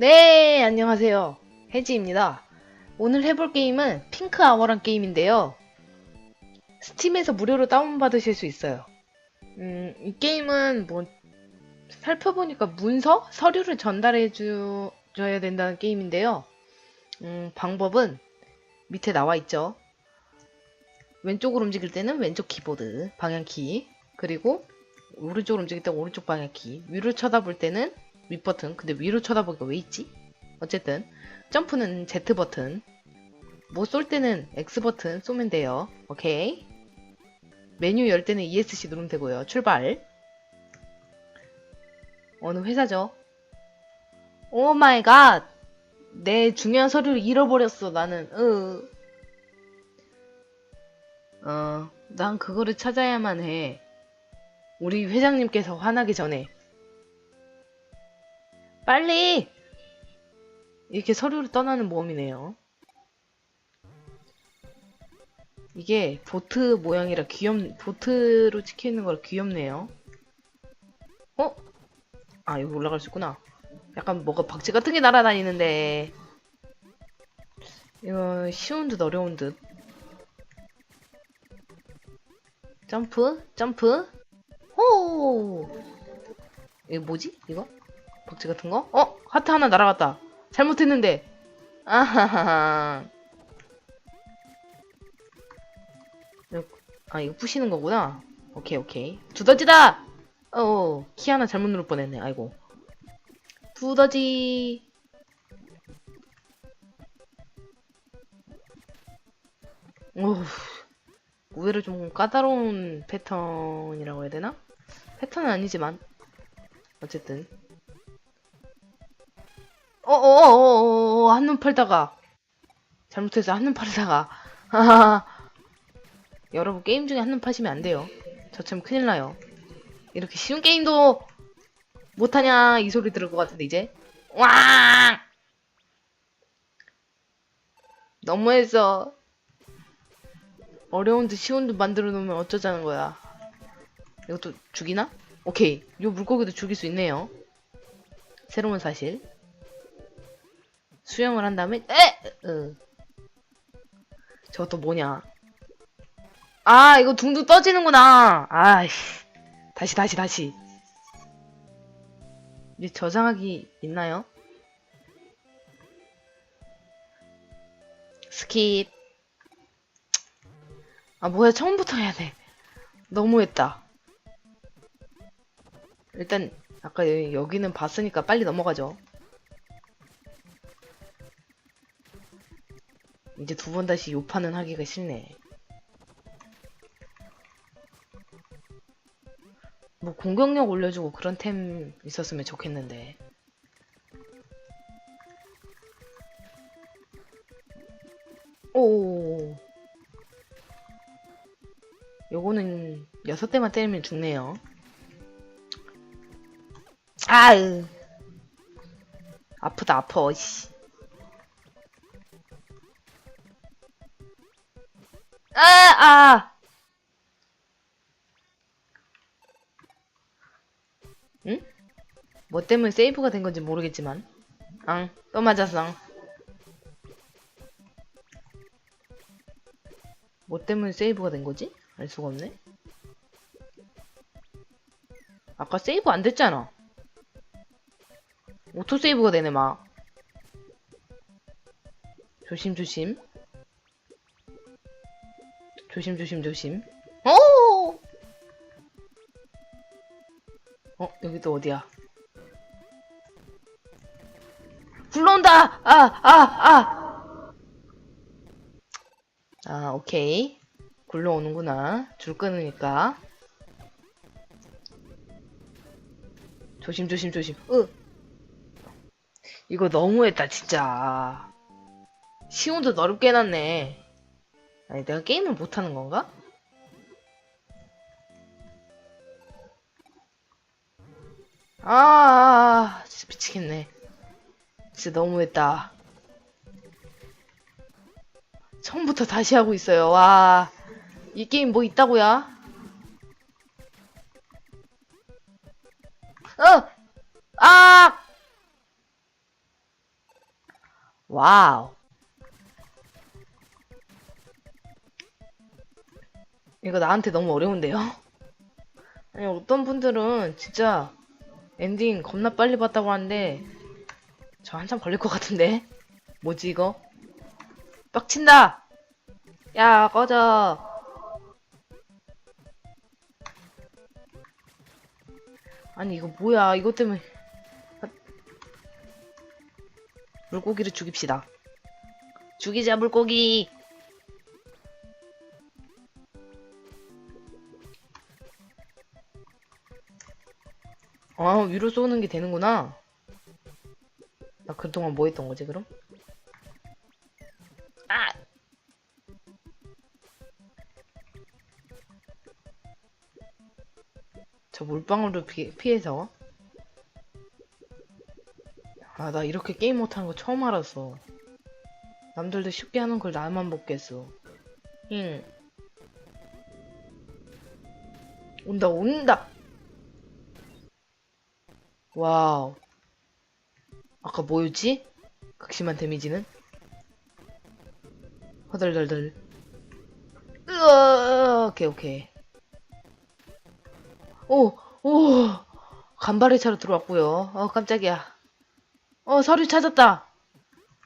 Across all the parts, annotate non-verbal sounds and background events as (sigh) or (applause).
네, 안녕하세요. 해지입니다. 오늘 해볼 게임은 핑크 아워란 게임인데요. 스팀에서 무료로 다운받으실 수 있어요. 음, 이 게임은 뭐, 살펴보니까 문서? 서류를 전달해 주, 줘야 된다는 게임인데요. 음, 방법은 밑에 나와 있죠. 왼쪽으로 움직일 때는 왼쪽 키보드, 방향키, 그리고 오른쪽으로 움직일 때 오른쪽 방향키, 위로 쳐다볼 때는 윗 버튼. 근데 위로 쳐다보기가 왜 있지? 어쨌든 점프는 Z 버튼. 뭐 쏠 때는 X 버튼 쏘면 돼요. 오케이. 메뉴 열 때는 ESC 누르면 되고요. 출발. 어느 회사죠? 오 마이 갓. 내 중요한 서류를 잃어버렸어. 나는. 으. 어, 난 그거를 찾아야만 해. 우리 회장님께서 화나기 전에. 빨리! 이렇게 서류를 떠나는 모험이네요. 이게 보트 모양이라 귀엽, 보트로 찍혀있는 거라 귀엽네요. 어? 아, 여기 올라갈 수 있구나. 약간 뭐가 박쥐 같은 게 날아다니는데. 이거 쉬운 듯 어려운 듯. 점프, 점프. 호! 이거 뭐지? 이거? 박쥐 같은 거? 어? 하트 하나 날아갔다. 잘못했는데. 아하하하. 아, 이거 부시는 거구나. 오케이, 오케이. 두더지다! 어, 키 하나 잘못 누를 뻔했네. 아이고. 두더지. 오, 의외로 좀 까다로운 패턴이라고 해야 되나? 패턴은 아니지만. 어쨌든. 어어어어어 한눈 팔다가. 잘못해서 한눈 팔다가. (laughs) 여러분 게임 중에 한눈 파시면 안 돼요. 저처럼 큰일 나요. 이렇게 쉬운 게임도 못하냐 이 소리 들을 것 같은데 이제? 와 너무했어. 어려운 듯 쉬운 듯 만들어 놓으면 어쩌자는 거야. 이것도 죽이나? 오케이. 요 물고기도 죽일 수 있네요. 새로운 사실 수영을 한 다음에 에! 으. 저것도 뭐냐? 아 이거 둥둥 떠지는구나. 아이씨. 다시 다시 다시. 이제 저장하기 있나요? 스킵. 아 뭐야 처음부터 해야 돼. 너무했다. 일단 아까 여- 여기는 봤으니까 빨리 넘어가죠 이제 두 번 다시 요파는 하기가 싫네. 뭐 공격력 올려주고 그런 템 있었으면 좋겠는데. 오. 요거는 여섯 대만 때리면 죽네요. 아으. 아프다 아파 씨. 아, 아. 응? 뭐 때문에 세이브가 된 건지 모르겠지만. 앙, 또 맞았어. 뭐 때문에 세이브가 된 거지? 알 수가 없네. 아까 세이브 안 됐잖아. 오토 세이브가 되네, 막. 조심조심. 조심 조심 조심. 오! 어 여기 또 어디야? 굴러온다. 아 아 아. 아 오케이. 굴러오는구나. 줄 끊으니까. 조심 조심 조심. 으. 이거 너무했다 진짜. 시온도 어렵게 해놨네. 아니 내가 게임을 못하는 건가? 아, 진짜 미치겠네. 진짜 너무했다. 처음부터 다시 하고 있어요. 와, 이 게임 뭐 있다고야? 어, 아, 와우. 이거 나한테 너무 어려운데요? (laughs) 아니, 어떤 분들은 진짜 엔딩 겁나 빨리 봤다고 하는데, 저 한참 걸릴 것 같은데? (laughs) 뭐지, 이거? 빡친다! 야, 꺼져! 아니, 이거 뭐야, 이것 때문에. 아. 물고기를 죽입시다. 죽이자, 물고기! 위로 쏘는 게 되는구나. 나 그동안 뭐 했던 거지, 그럼? 아! 저 물방울을 피, 피해서. 아, 나 이렇게 게임 못하는 거 처음 알았어. 남들도 쉽게 하는 걸 나만 못 깼어. 응. 온다, 온다! 와우. 아까 뭐였지? 극심한 데미지는? 허덜덜덜. 으어, 오케이, 오케이. 오, 오, 간발의 차로 들어왔고요. 어, 깜짝이야. 어, 서류 찾았다.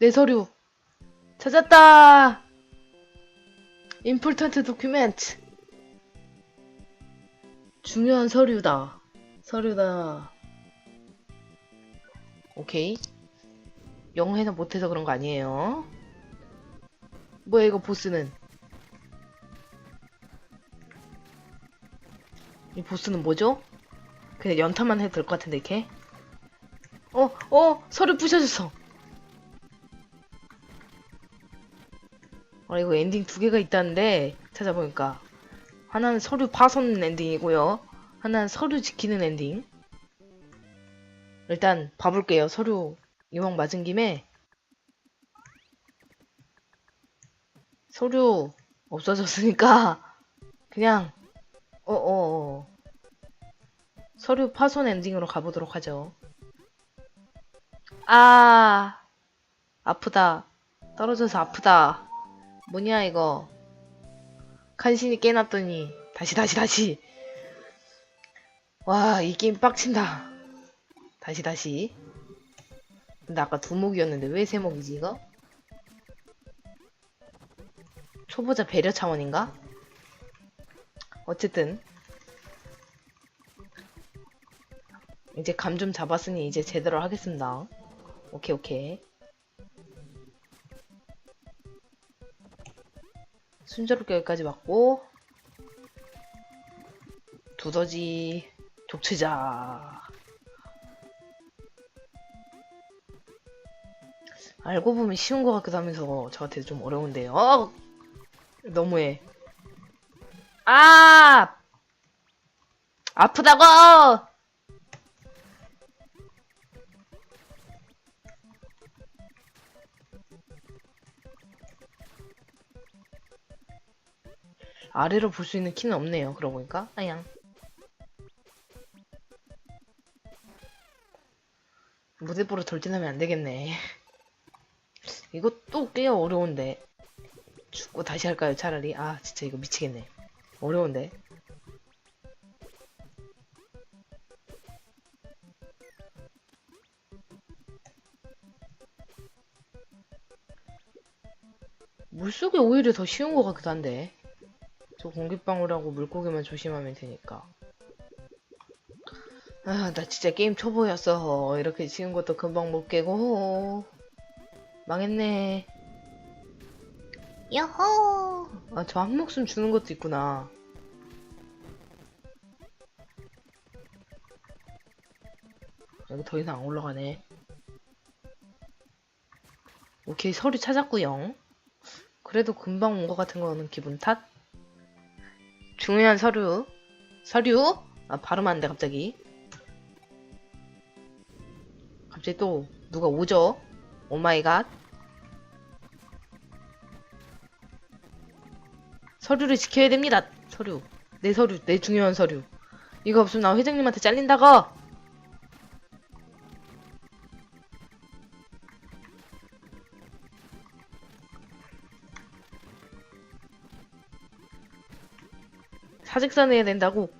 내 서류. 찾았다. 임폴턴트 도큐멘트. 중요한 서류다. 서류다. 오케이. 영어해서 못해서 그런 거 아니에요. 뭐야, 이거 보스는? 이 보스는 뭐죠? 그냥 연타만 해도 될 것 같은데, 이렇게? 어, 어, 서류 부셔졌어. 아, 이거 엔딩 두 개가 있다는데, 찾아보니까. 하나는 서류 파손 엔딩이고요. 하나는 서류 지키는 엔딩. 일단 봐볼게요. 서류 이왕 맞은 김에. 서류 없어졌으니까 (laughs) 그냥 어어어. 서류 파손 엔딩으로 가보도록 하죠. 아 아프다. 떨어져서 아프다. 뭐냐 이거. 간신히 깨놨더니 다시 다시 다시. 와 이 게임 빡친다 다시 다시. 근데 아까 두목이었는데 왜 세목이지 이거? 초보자 배려 차원인가? 어쨌든. 이제 감 좀 잡았으니 이제 제대로 하겠습니다. 오케이 오케이. 순조롭게 여기까지 왔고. 두더지 족치자 알고 보면 쉬운 것 같기도 하면서 저한테 좀 어려운데요. 어! 너무해. 아! 아프다고! 아래로 볼 수 있는 키는 없네요. 그러고 보니까. 아양. 무대보로 돌진하면 안 되겠네. 또꽤 어려운데. 죽고 다시 할까요, 차라리? 아, 진짜 이거 미치겠네. 어려운데. 물속이 오히려 더 쉬운 것 같기도 한데. 저 공기방울하고 물고기만 조심하면 되니까. 아, 나 진짜 게임 초보였어. 이렇게 쉬운 것도 금방 못 깨고. 망했네. 여호! 아, 저 한 목숨 주는 것도 있구나. 여기 더 이상 안 올라가네. 오케이, 서류 찾았구요. 그래도 금방 온 것 같은 거는 기분 탓? 중요한 서류. 서류? 아, 발음 안 돼, 갑자기. 갑자기 또 누가 오죠? Oh 오마이갓 서류를 지켜야 됩니다 서류. 내 서류 내 중요한 서류. 이거 없으면 나 회장님한테 잘린다고! 사직서 내야 된다고?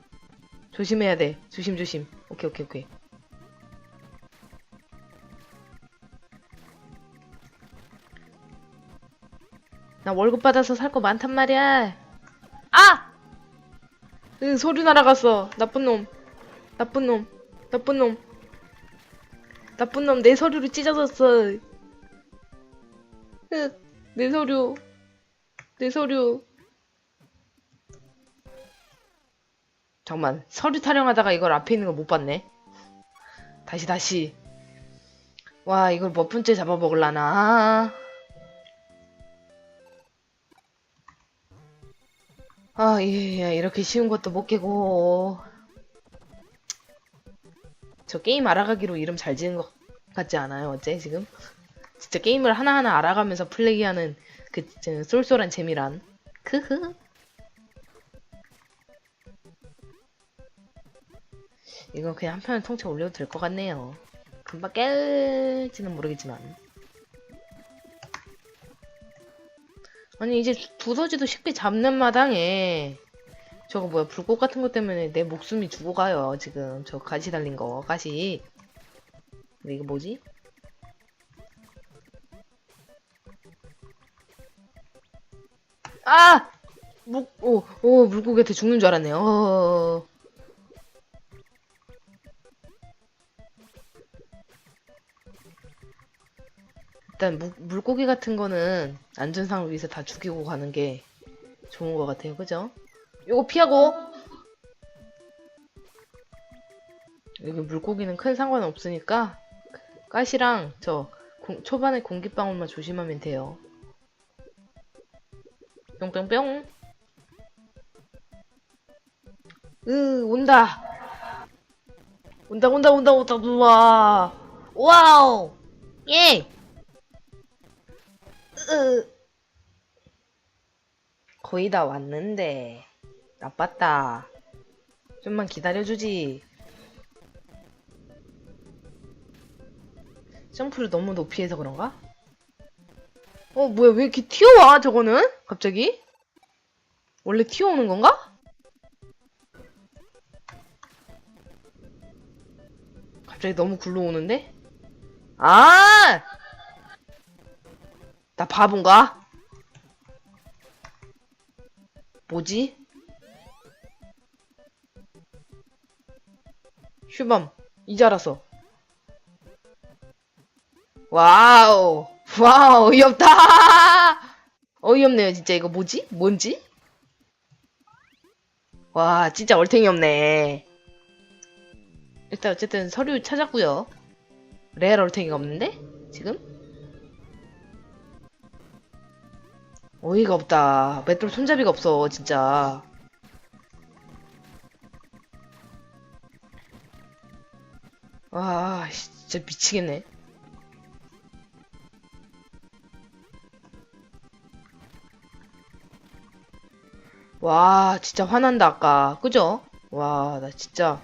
조심해야 돼. 조심조심. 오케이 오케이 오케이. 나 월급 받아서 살 거 많단 말이야. 아! 으, 소리 날아갔어. 나쁜 놈. 나쁜 놈. 나쁜 놈. 나쁜 놈, 내 서류를 찢어졌어. 으, 내 서류. 내 서류. 잠깐만, 서류 타령하다가 이걸 앞에 있는 걸 못 봤네. 다시, 다시. 와, 이걸 몇 분째 잡아먹을라나. 아, 예, 예, 이렇게 쉬운 것도 못 깨고. 저 게임 알아가기로 이름 잘 지은 것 같지 않아요? 어째, 지금? 진짜 게임을 하나하나 알아가면서 플레이하는 그 저, 쏠쏠한 재미란. 크흐. 이건 그냥 한 편을 통째 올려도 될 것 같네요. 금방 깰지는 모르겠지만. 아니, 이제 두더지도 쉽게 잡는 마당에 저거 뭐야, 불꽃 같은 것 때문에 내 목숨이 죽어가요, 지금. 저 가시 달린 거, 가시. 근데 이거 뭐지? 아! 물, 오, 오, 물고기한테 죽는 줄 알았네요. 어... 일단 무, 물고기 같은 거는 안전상을 위해서 다 죽이고 가는 게 좋은 것 같아요. 그죠? 요거 피하고. 여기 물고기는 큰 상관 없으니까 가시랑 저 공- 초반에 공기방울만 조심하면 돼요. 뿅뿅뿅. 으 온다 온다 온다 온다 온다. 우와. 와우. 예 으. 거의 다 왔는데 나빴다 좀만 기다려주지 점프를 너무 높이 해서 그런가? 어 뭐야 왜 이렇게 튀어와 저거는? 갑자기? 원래 튀어오는 건가? 갑자기 너무 굴러오는데? 아! 나 바본가? 뭐지? 이제 알았어 와우 와우 어이없다 (laughs) 어이없네요 진짜 이거 뭐지? 뭔지? 와 진짜 얼탱이 없네 일단 어쨌든 서류 찾았고요 레알 얼탱이가 없는데? 지금? 어이가 없다 맷돌 손잡이가 없어 진짜 와 씨, 진짜 미치겠네 와, 진짜 화난다, 아까. 그죠? 와, 나 진짜.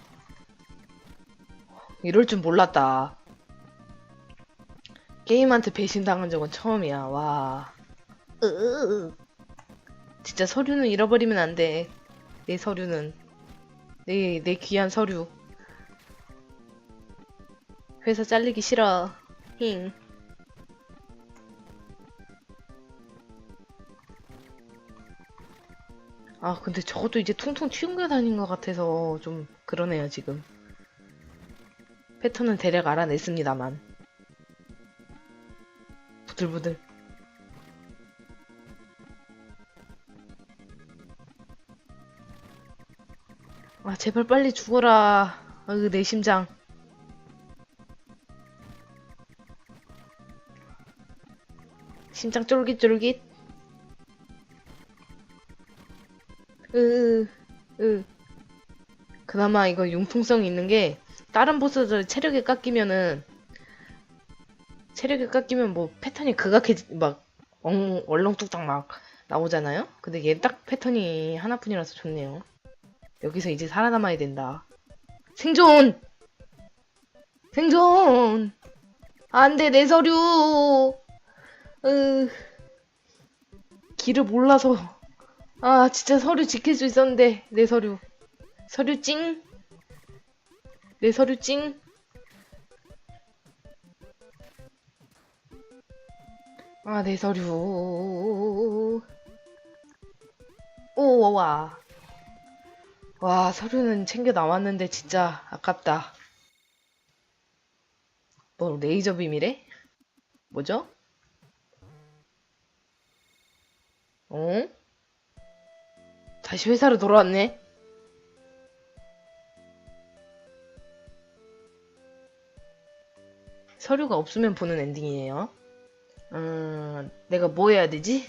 이럴 줄 몰랐다. 게임한테 배신당한 적은 처음이야, 와. 진짜 서류는 잃어버리면 안 돼. 내 서류는. 내, 내 귀한 서류. 회사 잘리기 싫어. 힝. 아, 근데 저것도 이제 퉁퉁 튀겨 다닌 것 같아서 좀 그러네요, 지금. 패턴은 대략 알아냈습니다만. 부들부들. 아, 제발 빨리 죽어라. 아유, 내 심장. 심장 쫄깃쫄깃. 으, 으. 그나마 이거 융통성이 있는 게 다른 보스들 체력이 깎이면은 체력이 깎이면 뭐 패턴이 극악해지 막 엉, 얼렁뚱땅 막 나오잖아요. 근데 얘 딱 패턴이 하나뿐이라서 좋네요. 여기서 이제 살아남아야 된다. 생존! 생존! 안 돼, 내 서류! 으, 길을 몰라서 아, 진짜 서류 지킬 수 있었는데, 내 서류. 서류 찡. 내 서류 찡. 아, 내 서류. 오, 와. 와, 서류는 챙겨 나왔는데 진짜 아깝다. 뭐, 레이저 빔이래? 뭐죠? 어? 다시 회사로 돌아왔네? 서류가 없으면 보는 엔딩이에요. 음, 내가 뭐 해야 되지?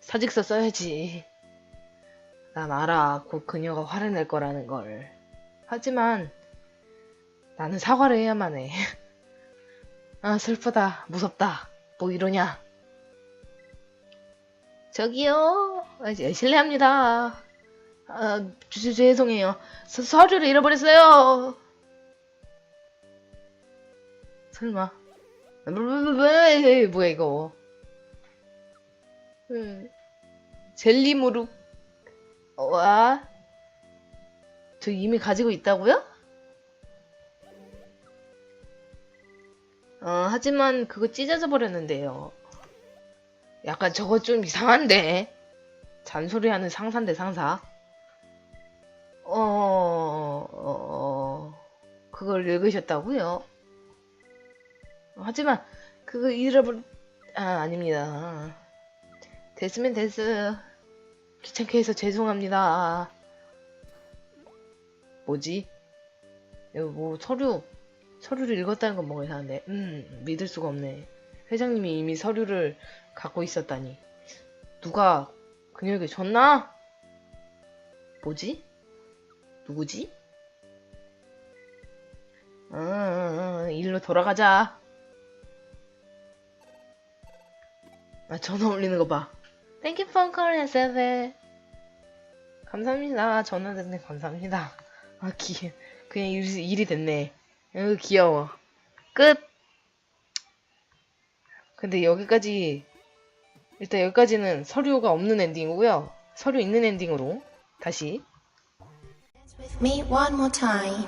사직서 써야지. 난 알아. 곧 그녀가 화를 낼 거라는 걸. 하지만 나는 사과를 해야만 해. (laughs) 아, 슬프다. 무섭다. 뭐 이러냐. 저기요. 아, 예, 실례합니다. 아, 주, 죄송해요. 서, 서류를 잃어버렸어요. 설마. 왜, 뭐야, 이거. 음, 젤리 무릎. 와. 저 이미 가지고 있다고요? 어, 하지만 그거 찢어져 버렸는데요. 약간 저거 좀 이상한데? 잔소리하는 상사인데 상사. 어, 어, 그걸 읽으셨다고요? 하지만 그거 잃어버 아 아닙니다. 됐으면 됐어. 귀찮게 해서 죄송합니다. 뭐지? 뭐 서류 서류를 읽었다는 건 뭐가 이상한데 음 믿을 수가 없네. 회장님이 이미 서류를 갖고 있었다니. 누가 그녀에게 줬나? 뭐지? 누구지? 어, 어, 어, 일로 돌아가자. 아, 전화 올리는 거 봐. Thank you for calling SF. 감사합니다. 전화 됐네. 감사합니다. 아, 기, 그냥 일이, 일이 됐네. 으, 귀여워. 끝! 근데 여기까지, 일단 여기까지는 서류가 없는 엔딩이고요. 서류 있는 엔딩으로 다시 with me one more time.